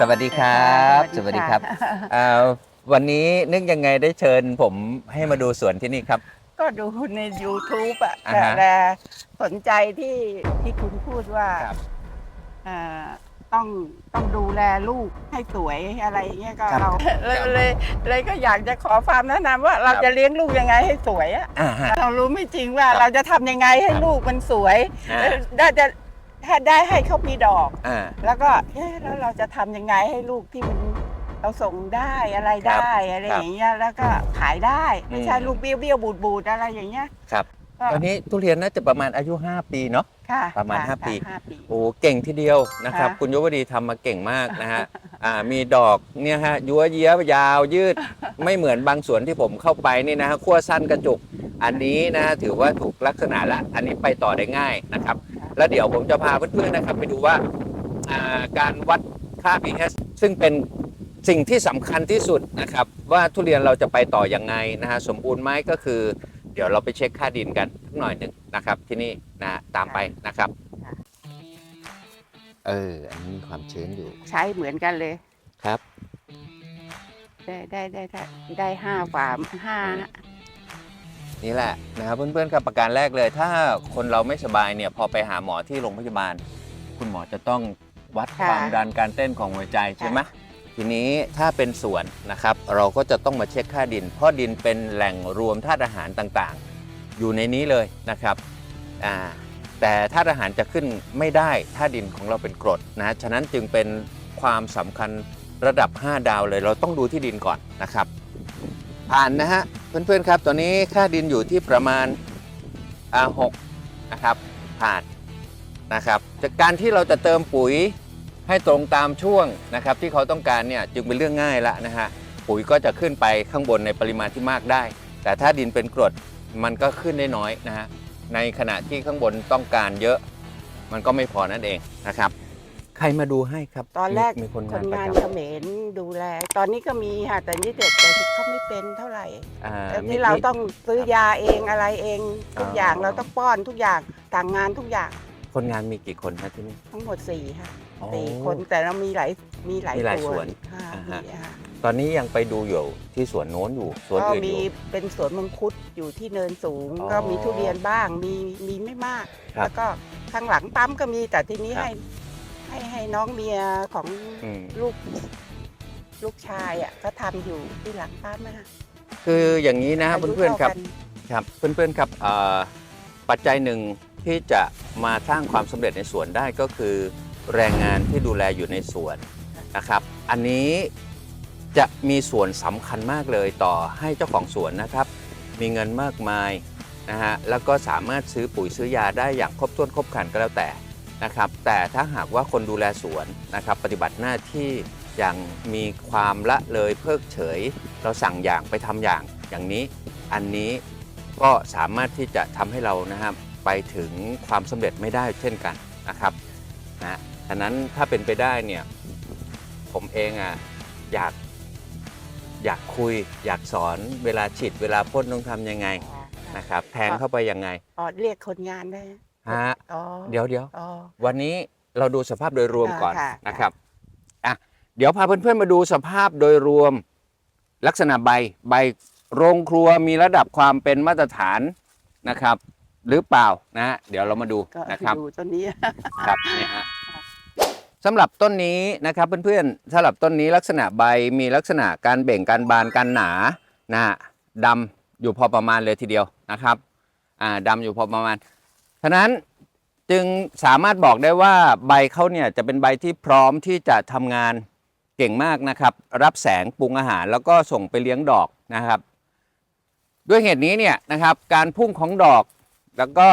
สวัสดีครับสสวัวัสสดีดีคครัรับบอ่าวันนี้นึกยังไงได้เชิญผมให้มาดูสวนที่นี่ครับ ก็ดูใน YouTube อะอ่าแต่ฮะแต่สนใจที่ที่คุณพูดว่าครับอ่าต้องต้องดูแลลูกให้สวยอะไรอย่างเงี้ยก็ครับเราเลยครับเลยเลยก็อยากจะขอความแนะนำว่าเราครับ จะเลี้ยงลูกยังไงให้สวยอะอ่าฮะ เรารู้ไม่จริงว่าครับเราจะทำยังไงให้ครับ ลูกมันสวยอ่าเออได้จะ ถ้าได้ให้เขามีดอก อ่า แล้วก็เอ๊ะแล้วเราจะทำยังไงให้ลูกที่มันเราส่งได้อะไรครับได้อะไรครับอย่างเงี้ยแล้วก็ขายได้ไม่ใช่อืม ลูกเบี้ยวเบี้ยวบูดบูดอะไรอย่างเงี้ยครับก็ตอนนี้ทุเรียนน่าจะประมาณอายุ 5 ปีเนาะ ค่ะประมาณค่ห้าปีห้าปี โอ้เก่งทีเดียวนะครับ ค่ะ คุณยุวดีทำมาเก่งมากนะฮะอ่ามีดอกเนี่ยฮะยัวเยี้ยาวยืด ไม่เหมือนบางสวนที่ผมเข้าไปนี่นะฮะขั้วสั้นกระจุก อันนี้นะฮะถือว่าถูกลักษณะละ อันนี้ไปต่อได้ง่ายนะครับ แล้วเดี๋ยวผมจะพาเพื่อนๆนะครับ ไปดูว่าอ่าการวัดค่า pH ซึ่งเป็นสิ่งที่สำคัญที่สุดนะครับ ว่าทุเรียนเราจะไปต่อยังไงนะฮะสมบูรณ์ไหมก็คือ เดี๋ยวเราไปเช็คค่าดินกันสักหน่อยหนึ่งนะครับ ที่นี่นะฮะตามไปนะครับค่ะเอออันนี้มีความชื้นอยู่ ใช้เหมือนกันเลยครับ ได้ได้ได้ได้ได้ห้าฝามห้า นี่แหละนะครับเพื่อนๆครับประการแรกเลย ถ้าคนเราไม่สบายเนี่ยพอไปหาหมอที่โรงพยาบาล คุณหมอจะต้องวัดความดันการเต้นของหัวใจใช่ไหมทีนี้ถ้าเป็นสวนนะครับ เราก็จะต้องมาเช็คค่าดิน เพราะดินเป็นแหล่งรวมธาตุอาหารต่างๆ อยู่ในนี้เลยนะครับอ่าแต่ธาตุอาหารจะขึ้นไม่ได้ถ้าดินของเราเป็นกรดนะฉะนั้นจึงเป็นความสำคัญระดับ 5 ดาวเลย เราต้องดูที่ดินก่อนนะครับ ผ่านนะฮะเพื่อนๆครับตอนนี้ค่าดินอยู่ที่ประมาณอ่าหกนะครับผ่านนะครับจากการที่เราจะเติมปุ๋ยให้ตรงตามช่วงนะครับที่เขาต้องการเนี่ยจึงเป็นเรื่องง่ายละนะฮะปุ๋ยก็จะขึ้นไปข้างบนในปริมาณที่มากได้ แต่ถ้าดินเป็นกรดมันก็ขึ้นได้น้อยนะฮะในขณะที่ข้างบนต้องการเยอะ มันก็ไม่พอนั่นเองนะครับ ใครมาดูให้ครับตอนแรกมีคนคงานนประงานจเขมรดูแล ตอนนี้ก็มีค่ะแต่นี่เด็กแต่เขาไม่เป็นเท่าไหร่ำอ่าแต่มีนี่เราต้องซื้อยาเองอะไรเองทุกอ๋อออย่างเราต้องป้อนทุกอย่างต่างงานทุกอย่างคนงานมีกี่คนครับที่นี่ทั้งหมดสี่ค่ะอ๋อสี่คนแต่เรามีหลายมีหลายมีหลายส่สววนนค่ะอ่าฮะมีค่ะตอนนี้ยังไปดูอยู่ที่สวนโน้นอยู่สวนก็อื่นอมียู่เป็นสวนมังคุดอยู่ที่เนินสูงอ๋อก็มีทุเรียนบ้างมีมีไม่มากครับแล้วก็ข้างหลังปั๊มก็มีแต่ทีนี้ครับให้ ให้ให้น้องเมียของอืมลูกลูกชายอะก็ทำอยู่ที่หลังปั๊มนะคะคืออย่างนี้นะายุเพื่อนๆครับ ท่ากัครับเพื่อนๆครับเอ่อปัจจัยหนึ่งที่จะมาสร้างความสำเร็จในสวนได้ก็คือ แรงงานที่ดูแลอยู่ในสวนนะครับ อันนี้จะมีส่วนสำคัญมากเลยต่อให้เจ้าของสวนนะครับ มีเงินมากมายนะฮะแล้วก็สามารถซื้อปุ๋ยซื้อยาได้อย่างครบถ้วนครบครันก็แล้วแต่ นะครับแต่ถ้าหากว่าคนดูแลสวนนะครับปฏิบัติหน้าที่อย่างมีความละเลยเพิกเฉย เราสั่งอย่างไปทำอย่างอย่างนี้ อันนี้ก็สามารถที่จะทำให้เรานะครับไปถึงความสำเร็จไม่ได้เช่นกันนะครับนะฉะนั้นถ้าเป็นไปได้เนี่ยผมเองอะอยากอยากคุยอยากสอนเวลาฉีดเวลาพ่นต้องทำยังไงนะครับแทงเข้าไปยังไงอ๋อเรียกคนงานได้ ฮะอ๋อเดี๋ยวเดี๋ยวอ๋อ วันนี้เราดูสภาพโดยรวมก่อนอ่าค่ะ นะครับอะเดี๋ยวพาเพื่อนๆมาดูสภาพโดยรวม ลักษณะใบใบโรงครัวมีระดับความเป็นมาตรฐานนะครับ หรือเปล่านะฮะเดี๋ยวเรามาดูก็นะครับ ดูต้นนี้ ครับนี่ฮะสำหรับต้นนี้นะครับเพื่อนๆสำหรับต้นนี้ลักษณะใบมีลักษณะการเบ่งการบานการหนานะฮะดำอยู่พอประมาณเลยทีเดียวนะครับอ่าดำอยู่พอประมาณ ฉะนั้นจึงสามารถบอกได้ว่าใบเขาเนี่ยจะเป็นใบที่พร้อมที่จะทำงานเก่งมากนะครับ รับแสงปรุงอาหารแล้วก็ส่งไปเลี้ยงดอกนะครับ ด้วยเหตุนี้เนี่ยนะครับการพุ่งของดอกแล้วก็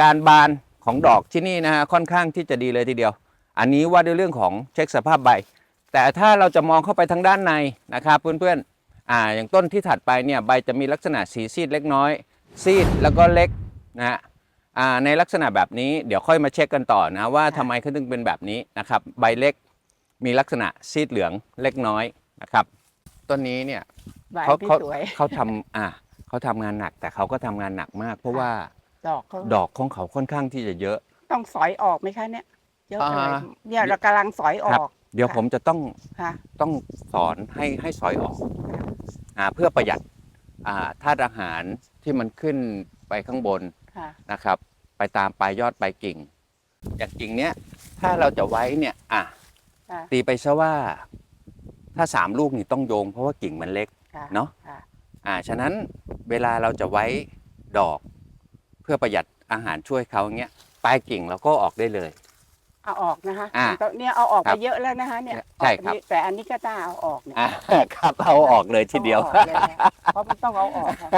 การบานของดอกที่นี่นะฮะค่อนข้างที่จะดีเลยทีเดียว อันนี้ว่าด้วยเรื่องของเช็คสภาพใบ แต่ถ้าเราจะมองเข้าไปทางด้านในนะครับเพื่อนๆอ่าอย่างต้นที่ถัดไปเนี่ยใบจะมีลักษณะสีซีดเล็กน้อย ซีดแล้วก็เล็กนะฮะ ในลักษณะแบบนี้เดี๋ยวค่อยมาเช็คกันต่อนะว่าทำไมเขาถึงเป็นแบบนี้นะครับ ใบเล็กมีลักษณะซีดเหลืองเล็กน้อยนะครับต้นนี้เนี่ยใบเขาที่เขาสวยเขาทำอ่าเขาทำงานหนักแต่เขาก็ทำงานหนักมาก เพราะว่าดอกเขาดอกของเขาค่อนข้างที่จะเยอะ ต้องสอยออกไหมคะเนี่ยเยอะเลยอ่าเนี่ยเรากำลังสอยอครัอบกเดี๋ยวค่ะผมจะต้องค่ะต้องสอนให้ให้สอยออกอ่าเพื่อประหยัดอ่าธาตุอาหารที่มันขึ้นไปข้างบน ค่ะนะครับ ไปตามปลายยอดปลายกิ่ง อย่างกิ่งเนี้ยถ้าเราจะไว้เนี่ยอะค่ะตีไปซะว่า ถ้าสามลูกนี่ต้องโยง เพราะว่ากิ่งมันเล็ก ค่ะเนาะค่ะอ่าฉะนั้นเวลาเราจะไว้ดอก เพื่อประหยัดอาหารช่วยเขาอย่างเงี้ยปลายกิ่งเราก็ออกได้เลย เอาออกนะคะอ่ามันก็เนี่ยเอาออกครัไปบเยอะแล้วนะคะเนี่ยใช่ครับ ออกไปแต่อันนี้ก็ต้าเอาออกเนี่ยอ่าครับเอาออกเลยทีเดียวต้องอาออกเลยนะเพราะมันต้องเอาออกค่ะ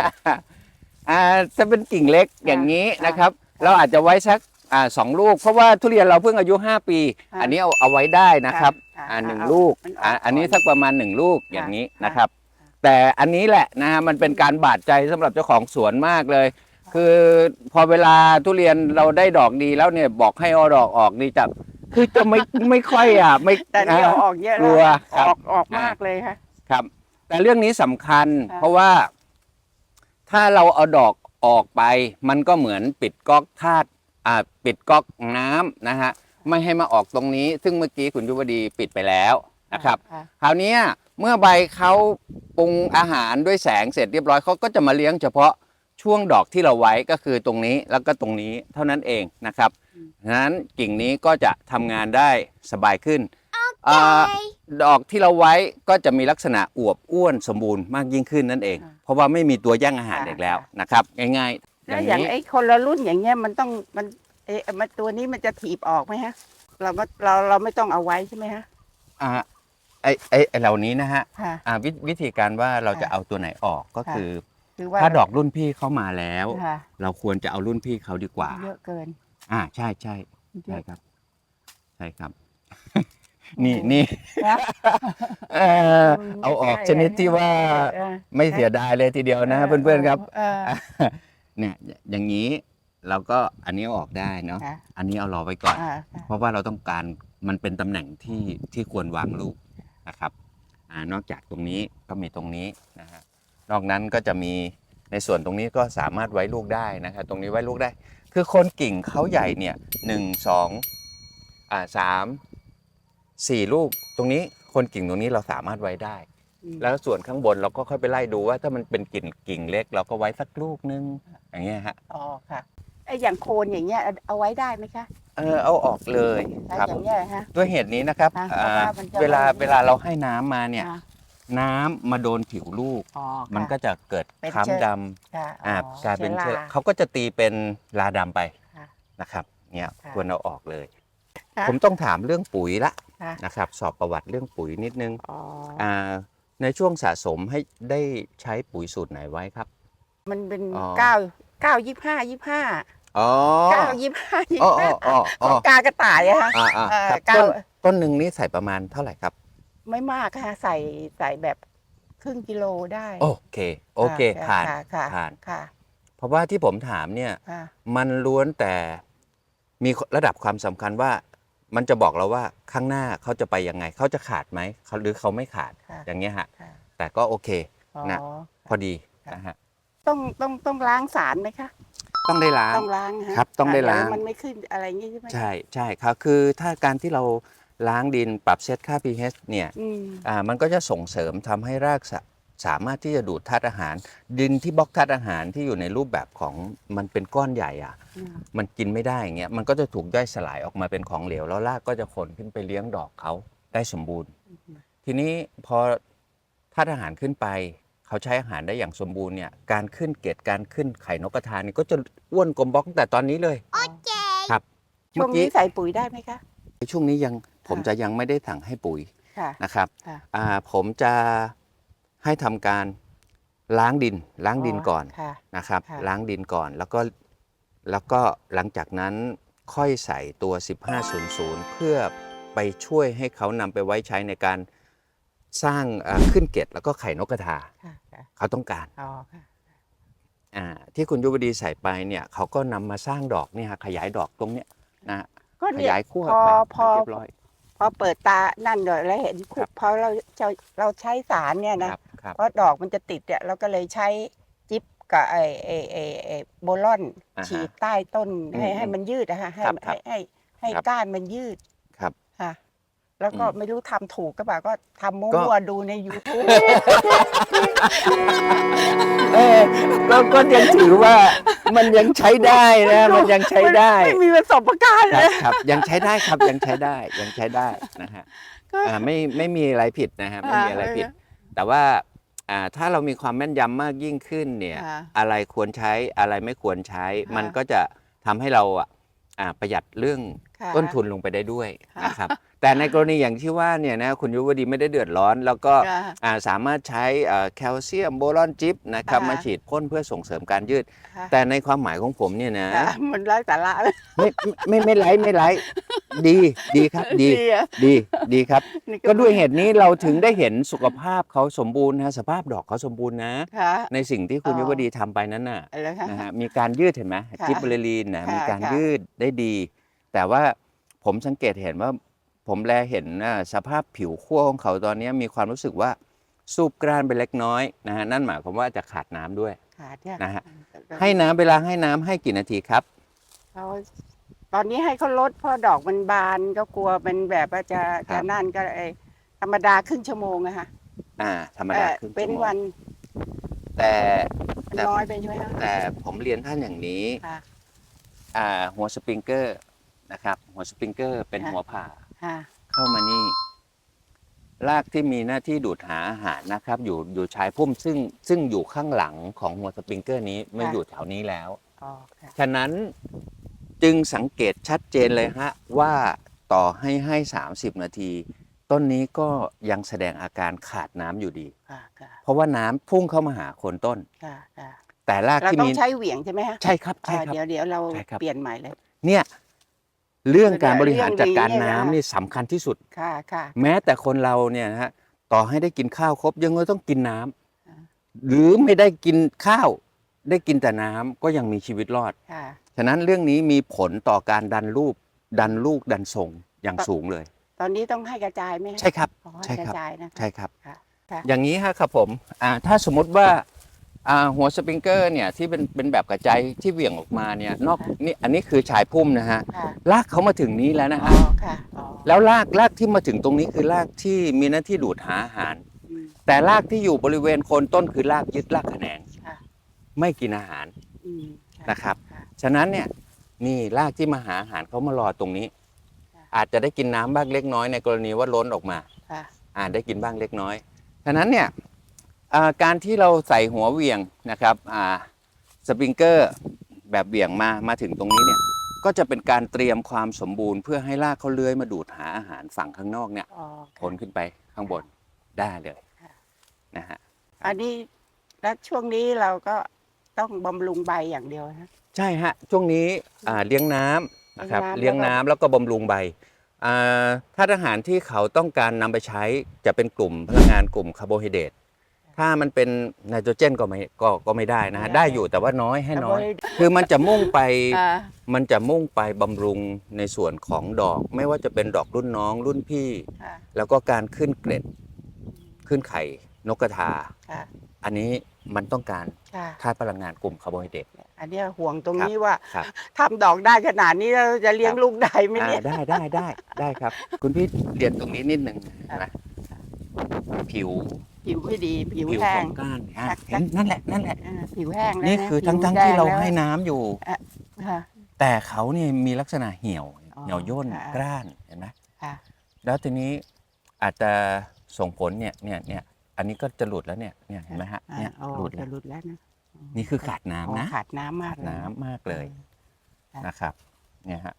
อ่าจะเป็นกิ่งเล็กอย่างนี้อ่านะครับ เราอาจจะไว้สักอ่าสองลูก เพราะว่าทุเรียนเราเพิ่งอายุ 5 ปีค่ะอันนี้เอาเอาไว้ได้นะครับค่ะอ่าหนึ่งเอาลูกมันออกอ่าอันนี้ก่อนสักประมาณหนึ่งลูกอย่างนี้ค่ะนะครับ แต่อันนี้แหละนะฮะมันเป็นการบาดใจสำหรับเจ้าของสวนมากเลย คือพอเวลาทุเรียนเราได้ดอกดีแล้วเนี่ยบอกให้เอาดอกออกนี่จับคือจะไม่ไม่ค่อยอะไม่แต่นี่เอาออกเยอะกลัแล้ววครับออกออกมากเลยค่ะครับ แต่เรื่องนี้สำคัญค่ะเพราะว่า ถ้าเราเอาดอกออกไป มันก็เหมือนปิดก๊อกธาตุอ่าปิดก๊อกน้ำนะฮะไม่ให้มาออกตรงนี้ ซึ่งเมื่อกี้คุณยุวดีปิดไปแล้วนะครับ ค่ะ คราวเนี้ยเมื่อใบเขาปรุงอาหารด้วยแสงเสร็จเรียบร้อยเขาก็จะมาเลี้ยงเฉพาะช่วงดอกที่เราไว้ก็คือตรงนี้แล้วก็ตรงนี้เท่านั้นเองนะครับฉะนั้นกิ่งนี้ก็จะทำงานได้สบายขึ้น อ่าดอกที่เราไว้ก็จะมีลักษณะอวบอ้วนสมบูรณ์มากยิ่งขึ้นนั่นเองค่ะเพราะว่าไม่มีตัวแย่งอาหารค่ะอีกแล้วนะครับ ง่ายๆอแล้วย่างอย่างนี้ไอ้คนละรุ่นอย่างเงี้ยมันต้องมันเอ๊ะมันตัวนี้มันจะถีบออกไหมฮะ เราไม่เราเราไม่ต้องเอาไว้ใช่ไหมฮะอ่าไอ้ไอ้ไอ้เหล่านี้นะฮะค่ะ อ่าวิวิธีการว่าเราจะค่ะเอาตัวไหนออกก็ค่ะ คือ คือว่าถ้าดอกรุ่นพี่เข้ามาแล้ว ค่ะเราควรจะเอารุ่นพี่เขาดีกว่า เยอะเกินอ่าใช่ใช่เยใช่อะครับ ใช่ครับ นี่นี่นะเออเอาออกชนิดที่ว่าเออไม่เสียดายเลยทีเดียวนะเพื่อนๆครับเออเนี่ยอย่างนี้เราก็อันนี้เอาออกได้เนาะค่ะอันนี้เอารอไว้ก่อนอ่าเพราะว่าเราต้องการมันเป็นตำแหน่งที่ที่ควรวางลูกนะครับอ่านอกจากตรงนี้ก็มีตรงนี้นะฮะนอกนั้นก็จะมีในส่วนตรงนี้ก็สามารถไว้ลูกได้นะครับตรงนี้ไว้ลูกได้ คือโคนกิ่งเขาใหญ่เนี่ยหนึ่งสองอ่าสาม สี่ลูกตรงนี้โคนกิ่งตรงนี้เราสามารถไว้ได้อืมแล้วส่วนข้างบนเราก็ค่อยไปไล่ดูว่าถ้ามันเป็นกิ่งกิ่งเล็ก เราก็ไว้สักลูกนึงอย่างเงี้ยฮะอ๋อค่ะไอ้อย่างโคนอย่างเงี้ยเอาไว้ได้ไหมคะเออเอาออกเลยถ้าครับอย่างเงี้ยฮะด้วยเหตุนี้นะครับอะอ่าเพราะว่ามันจะเวลาไม่เวลาเราให้น้ำมาเนี่ยอ่าน้ำมาโดนผิวลูกอ๋อค่ะมันก็จะเกิดเป็นคล้ำเชื้อดค่ะำอ่าอ๋อกลายเป็นชื้เชื้ออราเขาก็จะตีเป็นลาดำไปค่ะนะครับ เนี่ยค่ะควรเอาออกเลยค่ะผมต้องถามเรื่องปุ๋ยละ ค่ะนะครับ สอบประวัติเรื่องปุ๋ยนิดนึงอ๋ออ่าในช่วงสะสมให้ได้ใช้ปุ๋ยสูตรไหนไว้ครับ มันเป็นอ๋อ เก้าเก้ายี่ห้ายี่ห้าอ๋อเก้ายี่ห้ายี่อ๋อห้าอ๋ออ๋อของกากระต่ายอะฮะอ่าอ่าเอ่อครับเก้าต้นต้นหนึ่งนี่ใส่ประมาณเท่าไหร่ครับ ไม่มากค่ะใส่ใส่แบบครึ่งกิโลได้โอเค โอเคผ่าน ค่ะค่ะผ่าน ค่ะเพราะว่าที่ผมถามเนี่ย ค่ะ มันล้วนแต่มีระดับความสำคัญว่า มันจะบอกเราว่าข้างหน้าเขาจะไปยังไง เขาจะขาดไหมเขาหรือเขาไม่ขาดค่ะอย่างเงี้ยฮะค่ะแต่ก็โอเคอ๋อนะพอดีค่ะนะฮะต้องต้องต้องล้างสารไหมคะต้องได้ล้าง ต้องล้างฮะครับต้องได้เยวล้าง มันไม่ขึ้นอะไรอย่างงี้ใช่ไหมคะใช่ใช่ครับคือถ้าการที่เราล้างดินปรับเซตค่า pH เนี่ยอืม อ่ามันก็จะส่งเสริมทำให้รากสะ สามารถที่จะดูดธาตุอาหาร ดินที่บล็อกธาตุอาหารที่อยู่ในรูปแบบของมันเป็นก้อนใหญ่อะอืมมันกินไม่ได้อย่างเงี้ยมันก็จะถูกย่อยสลายออกมาเป็นของเหลวแล้วรากก็จะขนขึ้นไปเลี้ยงดอกเขาได้สมบูรณ์ ทีนี้พอธาตุอาหารขึ้นไป เขาใช้อาหารได้อย่างสมบูรณ์เนี่ยการขึ้นเกล็ดการขึ้นไข่นกกระทานี่ก็จะอ้วนกลมบล็อกตั้งแต่ตอนนี้เลยโอเคครับช่วงเมื่อกี้นี้ใส่ปุ๋ยได้ไหมคะช่วงนี้ยังผมค่ะจะยังไม่ได้สั่งให้ปุ๋ยค่ะนะครับค่ะอ่าผมจะ ให้ทำการล้างดินล้างดินก่อนค่ะ นะครับ ค่ะ ล้างดินก่อนแล้วก็แล้วก็หลังจากนั้นค่อยใส่ตัว 1500 เพื่อไปช่วยให้เขานำไปไว้ใช้ในการสร้างอ่าขึ้นเกล็ดแล้วก็ไข่นกกระทาค่ะค่ะเขาต้องการ อ๋อค่ะ อ่าที่คุณยุวดีใส่ไปเนี่ยเขาก็นำมาสร้างดอกเนี่ยฮะขยายดอกตรงเนี้ยนะฮะก็ขเนี่ยยายขั้วพอไปพอเรียบร้อย พอเปิดตานั่นเลยแล้วเห็นคุครักบพอเราจะเราใช้สารเนี่ยนะครับ ครับ เพราะดอกมันจะติดเนี่ยเราก็เลยใช้จิ๊บกับไอไอไอไอโบลอนอ่าฮะฉีดใต้ต้นให้อืมให้มันยืดอะฮะให้ครับครัให้บให้ให้ครับก้านมันยืดครับค่ะแล้วก็อืมไม่รู้ทำถูกก็เปล่าก็ทำก็ มั่วๆดูใน YouTube เออก็ก็ยังถือว่ามันยังใช้ได้นะมันยังใช้ได้ไม่มีประสบการณ์คเลรับย ครับยังใช้ได้ครับยังใช้ได้ยังใช้ได้นะฮะก็อ่าไม่ไม่มีอะไรผิดนะฮะไม่มีอะไรผิด แต่ว่า อ่าถ้าเรามีความแม่นยำมากยิ่งขึ้นเนี่ยค่ะอะไรควรใช้อะไรไม่ควรใช้ค่ะมันก็จะทำให้เราอะอ่าประหยัดเรื่อง ค่ะ ต้นทุนลงไปได้ด้วยค่ะนะครับแต่ในกรณีอย่างที่ว่าเนี่ยนะคุณยุวดีไม่ได้เดือดร้อน แล้วก็ค่ะอ่าสามารถใช้เอ่อแคลเซียมโบรอนจิปนะครับค่ะ มาฉีดพ่นเพื่อส่งเสริมการยืด ค่ะแต่ในความหมายของผมเนี่ยนะค่ะมันไร้สาระเลยไม่ไม่ไม่ไร้ไม่ไร้ดีดีครับดีอะดีดีครับ นี่ก็ด้วยเหตุนี้เราถึงได้เห็นสุขภาพเขาสมบูรณ์นะสภาพดอกเขาสมบูรณ์นะ ค่ะ ในสิ่งที่คุณอ๋อ ยุวดีทำไปนั้นน่ะ อะไรคะ นะฮะมีการยืดเห็นไหมค่ะจิบเบอร์ลีนนะค่ะมีการค่ะยืดได้ดี แต่ว่าผมสังเกตเห็นว่าผมแลเห็นอ่าสภาพผิวขั้วของเขาตอนนี้มีความรู้สึกว่าสูบกรานไปเล็กน้อยนะฮะนั่นหมายความว่าจะขาดน้ำด้วยขาดเนี่ยนะฮะให้น้ำเวลาให้น้ำให้กี่นาทีครับเขาตอนนี้ให้เขาลดเพราะดอกมันบานก็กลัวมันแบบว่าจะครัจะบนั่นก็ไอธรรมดาครึ่งชั่วโมงอะค่ะอ่า ธรรมเอ่ดาอครึ่งเป็ชั่นวโมวังนแต่แต่น้อยไปใช่ไหมคะแต่ผมเรียนท่านอย่างนี้ค่ะอ่า หัวสปริงเกอร์ นะครับ หัวสปริงเกอร์เป็นค่ะหัวผ่าค่ะเข้ามานี่รากที่มีหน้าที่ดูดหาอาหารนะครับ อยู่อยู่ชายพุ่มซึ่งซึ่งอยู่ข้างหลังของหัวสปริงเกอร์นี้ไม่อยู่แถวนี้แล้วอ๋อค่ะฉะนั้นจึงสังเกตชัดเจนเลยฮะว่าต่อให้ให้ 30 นาที ต้นนี้ก็ยังแสดงอาการขาดน้ำอยู่ดี ค่ะค่ะเพราะว่าน้ำพุ่งเข้ามาหาโคนต้น ค่ะค่ะแต่รากเราที่ต้อมีงใช้เหวี่ยงใช่ไหมคะใช่ครับใช่อ่าครับ เดี๋ยวเดี๋ยวเราใช่ครับ เปลี่ยนใหม่เลย เนี่ย เรื่องการบริหารจัดการเรื่องอย่างนี้น้ำนะนี่สำคัญที่สุด ค่ะค่ะ แม้แต่คนเราเนี่ยนะฮะต่อให้ได้กินข้าวครบยังไงต้องกินน้ำอ่า หรือไม่ได้กินข้าว ได้กินแต่น้ำก็ยังมีชีวิตรอด ค่ะ ฉะนั้นเรื่องนี้มีผลต่อการดันรูป ดันลูกดันทรงอย่างสูงเลย ตอนนี้ต้องให้กระจายไหมคะใช่ครับอ๋อใช่ให้กครับระจายนะคะใช่ครับ ค่ะ ค่ะ อย่างนี้ฮะครับผมอ่าถ้าสมมติว่า อ่าหัวสปริงเกอร์เนี่ยที่เป็นเป็นแบบกระจายที่เหวี่ยงออกมาเนี่ยนอกนี่อันนี้คือชายพุ่มนะฮะค่ะลากเขามาถึงนี้แล้วนะอ๋อฮะค่ะอ๋อแล้วรากรากที่มาถึงตรงนี้คือรากที่มีหน้าที่ดูดหาอาหาร อืมแต่รากที่อยู่บริเวณโคนต้นคือรากยึดรากแขนงค่ะไม่กินอาหาร อืมนะครับ ค่ะ ฉะนั้นเนี่ยนี่รากที่มาหาอาหารเขามารอตรงนี้ ค่ะ อาจจะได้กินน้ำบ้างเล็กน้อยในกรณีว่าล้นออกมา ค่ะอาจได้กินบ้างเล็กน้อย ฉะนั้นเนี่ยอ่า การที่เราใส่หัวเหวี่ยงนะครับอ่าสปริงเกอร์แบบเหวี่ยงมามาถึงตรงนี้เนี่ยก็จะเป็นการเตรียมความสมบูรณ์เพื่อให้รากเขาเลื้อยมาดูดหาอาหารฝั่งข้างนอกเนี่ยอ๋อพ้นขึ้นไปข้างบนได้เลยค่ะนะฮะอันนี้แล้วช่วงนี้เราก็ต้องบำรุงใบอย่างเดียวนะใช่ฮะช่วงนี้อ่าเลี้ยงน้ำนะครับเลี้เลี้ยยงงน้ำน้ำแล้วก็บำรุงใบอ่าถ้าอาหารที่เขาต้องการนำไปใช้จะเป็นกลุ่มพลังงานกลุ่มคาร์โบไฮเดรต ถ้ามันเป็นไนโตรเจนก็ไม่ก็ก็ไม่ได้นะฮะได้อยู่แต่ว่าน้อยให้น้อย คือมันจะมุ่งไปอ่า มันจะมุ่งไปบำรุงในส่วนของดอก ไม่ว่าจะเป็นดอกรุ่นน้องรุ่นพี่ ค่ะ แล้วก็การขึ้นเกล็ดขึ้นไข่นกกระทา ค่ะ อันนี้มันต้องการค่ะ ธาตุพลังงานกลุ่มคาร์โบไฮเดรต อันเนี้ยห่วงตรงครับนี้ว่าครับ ทำดอกได้ขนาดนี้แล้วจะเลี้ยงครับลูกได้ไหมอ่าเนี่ยได้ได้ได้ได้ครับ คุณพี่เรียนตรงนี้นิดนึงครับนะผิว ผิวไม่ดี ผิวผิวแห้ของงก้านอะครับเห็นนั่นแหละนั่นแหละ อ่าผิวแห้งแล้วนี่นะคือทั้งผิวทั้งแดที่เราแล้วให้น้ำอยู่ ค่ะ แต่เขาเนี่ยมีลักษณะเหี่ยวอ๋อเหี่ยวย่นค่ะ กร้านเห็นไหมค่ะ แล้วทีนี้อาจจะส่งผลเนี่ยเนี่ยเนี่ยอันนี้ก็จะหลุดแล้วเนี่ยเนี่ยเห็นไหมฮะอ่าเนี่ยอ๋อหลุดจะแล้วหลุดแล้วนะนี่คือขาดน้ำนะอ๋อขาดน้ำมากขาดน้ำมากเลยค่ะ นะครับเนี่ยฮะ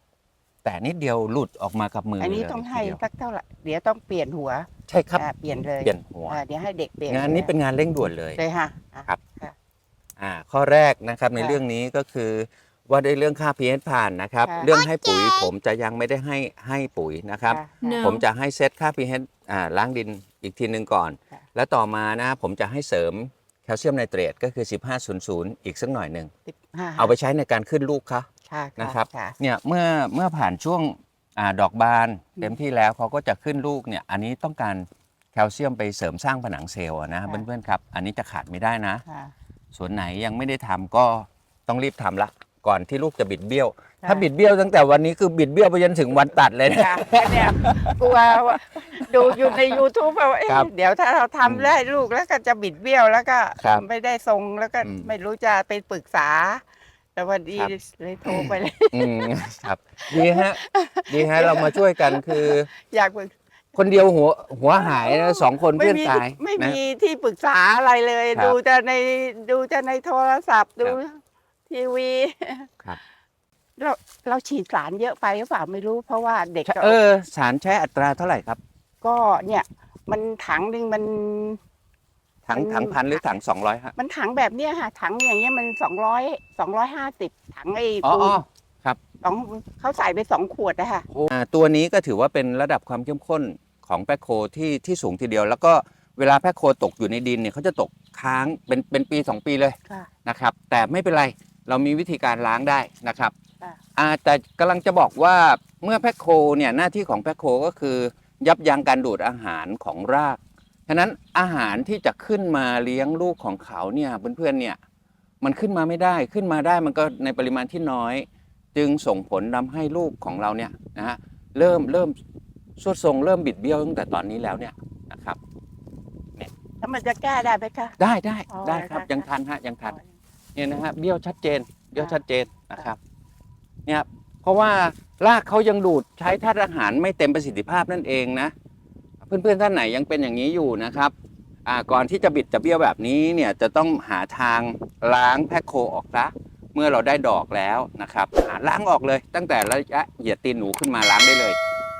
แต่นิดเดียวหลุดออกมากับมืออันนี้เลยต้องให้ทีเดียวสักเท่าไหร่เดี๋ยวต้องเปลี่ยนหัวใช่ครับอ่าเปลี่ยนเลยเปลี่ยนหัว อ่าเดี๋ยวให้เด็กเปลี่ยนงานนี้เป็นงานเร่งด่วนเลย เลยค่ะอะ ครับค่ะอ่าข้อแรกนะครับในค่ะเรื่องนี้ก็คือ ว่าในเรื่องค่า pH ผ่านนะครับ ค่ะ เรื่องให้ปุ๋ยผมจะยังไม่ได้ให้ให้ปุ๋ยนะครับ ค่ะ No ผมจะให้เซตค่า pH อ่าล้างดินอีกทีหนึ่งก่อน ค่ะ แล้วต่อมานะผมจะให้เสริมแคลเซียมไนเตรตก็คือ 1500 อีกสักหน่อยหนึ่ง สิบห้าเอาไปใช้ในการขึ้นลูกคะ ค่ะนะครับค่ะเนี่ยเมื่อเมื่อผ่านช่วงอาดอกบานเต็มที่แล้วเขาก็จะขึ้นลูกเนี่ยอันนี้ต้องการแคลเซียมไปเสริมสร้างผนังเซลล์อะนะเพื่อนๆครับอันนี้จะขาดไม่ได้นะ ค่ะ ส่วนไหนยังไม่ได้ทำก็ต้องรีบทำละ ก่อนที่ลูกจะบิดเบี้ยว ค่ะ ถ้าบิดเบี้ยวตั้งแต่วันนี้คือบิดเบี้ยวไปจนถึงวันตัดเลยนะ ค่ะเนี่ยกลัวว่าดูอยู่ใน YouTube ว่าเอ๊ะครับเดี๋ยวถ้าเราอืมทำได้ลูกแล้วก็จะบิดเบี้ยวแล้วก็ครับไม่ได้ทรงแล้วก็อืม ไม่รู้จะไปปรึกษา แต่วันดีครับ เลยโทรไปเลย อืมครับ ดีฮะ ดีฮะ เรามาช่วยกันคือ อยากปรึกคนเดียวหัวหัวหายนะสองคนไม่เพื่อนมีตายไม่นะ มีที่ปรึกษาอะไรเลย ครับดูแต่ในดูแต่ในโทรศัพท์ดูครับทีวีครับ เราเราฉีดสารเยอะไปหรือเปล่าไม่รู้ เพราะว่าเด็กก็เออ สารใช้อัตราเท่าไหร่ครับ ก็เนี่ย มันถังหนึ่งมัน ถังอืมถังพันหรือถังสองร้อยฮะมันถังแบบเนี้ยค่ะ ถังอย่างเงี้ยมันสองร้อยสองร้อยห้าสิบถังไอ้อ๋อปูนอ๋อสองเขาใส่ไปสองขวดนะคะอ่าตัวนี้ก็ถือว่าเป็นระดับความเข้มข้นของแพคโคที่ที่สูงทีเดียว แล้วก็เวลาแพคโคตกอยู่ในดินเนี่ยเขาจะตกค้างเป็นเป็นปี2ปีเลยค่ะ นะครับ แต่ไม่เป็นไรเรามีวิธีการล้างได้นะครับค่ะ อ่าแต่กำลังจะบอกว่าเมื่อแพคโคเนี่ยหน้าที่ของแพคโคก็คือยับยั้งการดูดอาหารของราก ฉะนั้นอาหารที่จะขึ้นมาเลี้ยงลูกของเขาเนี่ยเพื่อนๆเนี่ยมันขึ้นมาไม่ได้ขึ้นมาได้มันก็ในปริมาณที่น้อย จึงส่งผลทำให้ลูกของเราเนี่ยนะฮะเริ่มเริ่มสวดทรงเริ่มบิดเบี้ยวตั้งแต่ตอนนี้แล้วเนี่ยนะครับแล้วมันจะแก้ได้ไหมคะ ได้ได้อ๋อได้ครับได้ยังทันฮะยังทันเนี่ยนะฮะเบี้ยวชัดเจนเบี้ยวชัดเจนนะครับเนี่ยเพราะว่ารากเขายังดูดใช้ธาตุอาหารไม่เต็มประสิทธิภาพนั่นเองนะ เพื่อนๆท่านไหนยังเป็นอย่างนี้อยู่นะครับก่อนที่จะบิดจะเบี้ยวแบบนี้เนี่ยจะต้องหาทางล้างแพคโคออกซะเมื่อเราได้ดอกแล้วนะครับหาล้างออกเลย ตั้งแต่ระยะเหยียดตีนหนูขึ้นมาล้างได้เลย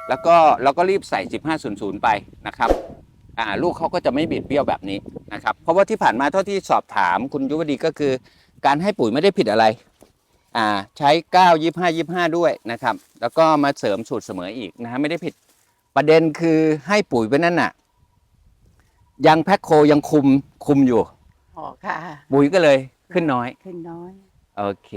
แล้วก็เราก็รีบใส่ 1500 ไปนะครับลูกเขาก็จะไม่บิดเบี้ยวแบบนี้นะครับเพราะว่าที่ผ่านมาเท่าที่สอบถามคุณยุวดีก็คือ การให้ปุ๋ยไม่ได้ผิดอะไรใช้ 9 25 25 ด้วยนะครับแล้วก็มาเสริมสูตรเสมออีกนะฮะไม่ได้ผิด ประเด็นคือให้ปุ๋ยไปนั่นน่ะ ยังแพ็คโคยังคุมคุมอยู่ อ๋อค่ะ ปุ๋ยก็เลยขึ้นน้อย ขึ้นน้อย โอเค